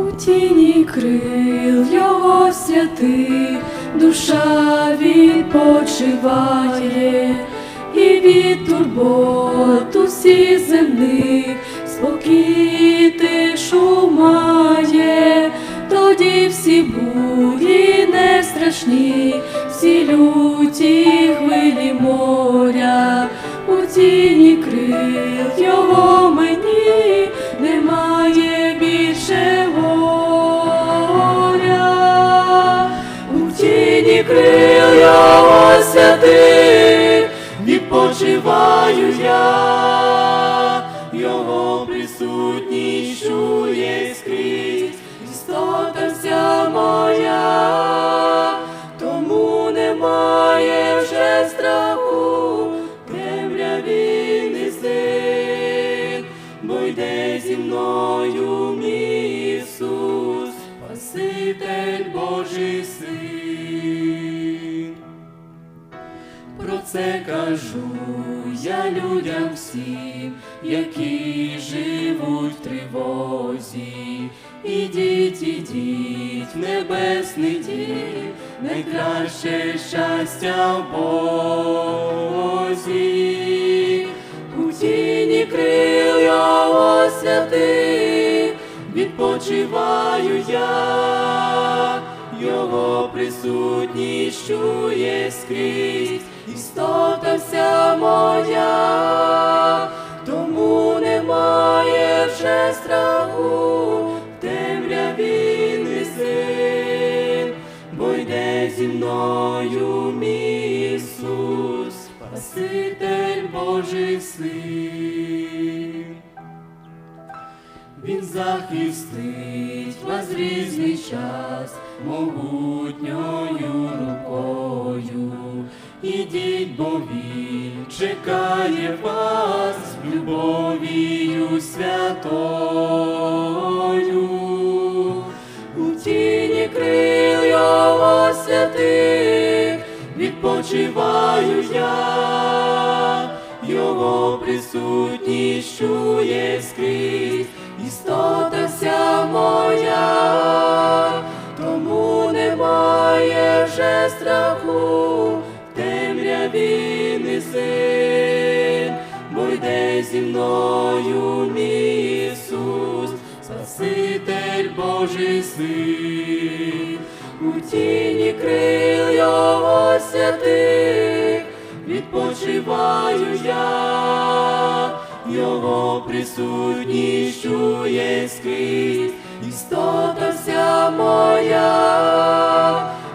У тіні крил його святих душа відпочиває, і від турбот усіх земних спокій тишу має, тоді всі бурі не страшні, всі люті хвилі моря, у тіні крил його його святих відпочиваю я, його присутність чує скрізь, істота вся моя, тому немає вже страху, темряві не син, бо йде зі мною мій Ісус, Спаситель Божий син. Це кажу я людям всім, які живуть в тривозі. Ідіть, ідіть, в небесний дім, найкраще щастя в Бозі. У тіні крил його святих відпочиваю я, його присутність чує скрізь, істота вся моя, тому немає вже страху, в не син, бо йде зі мною мій Ісус, Спаситель Божий син. Захистить вас різний час могутньою рукою. Ідіть, бо він чекає вас любов'ю святою. У тіні крил його святих відпочиваю я, його присутність чує скрізь, істота вся моя, тому немає вже страху, темряві не син, бо йде зі мною мій Ісус, Спаситель Божий син, у тіні крил його святих відпочиваю я, його присутність чує скрізь, істота вся моя,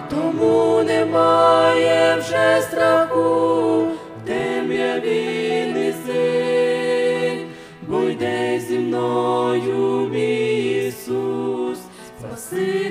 тому немає вже страху, темряві не син, бо йде зі мною мій Ісус, спаси.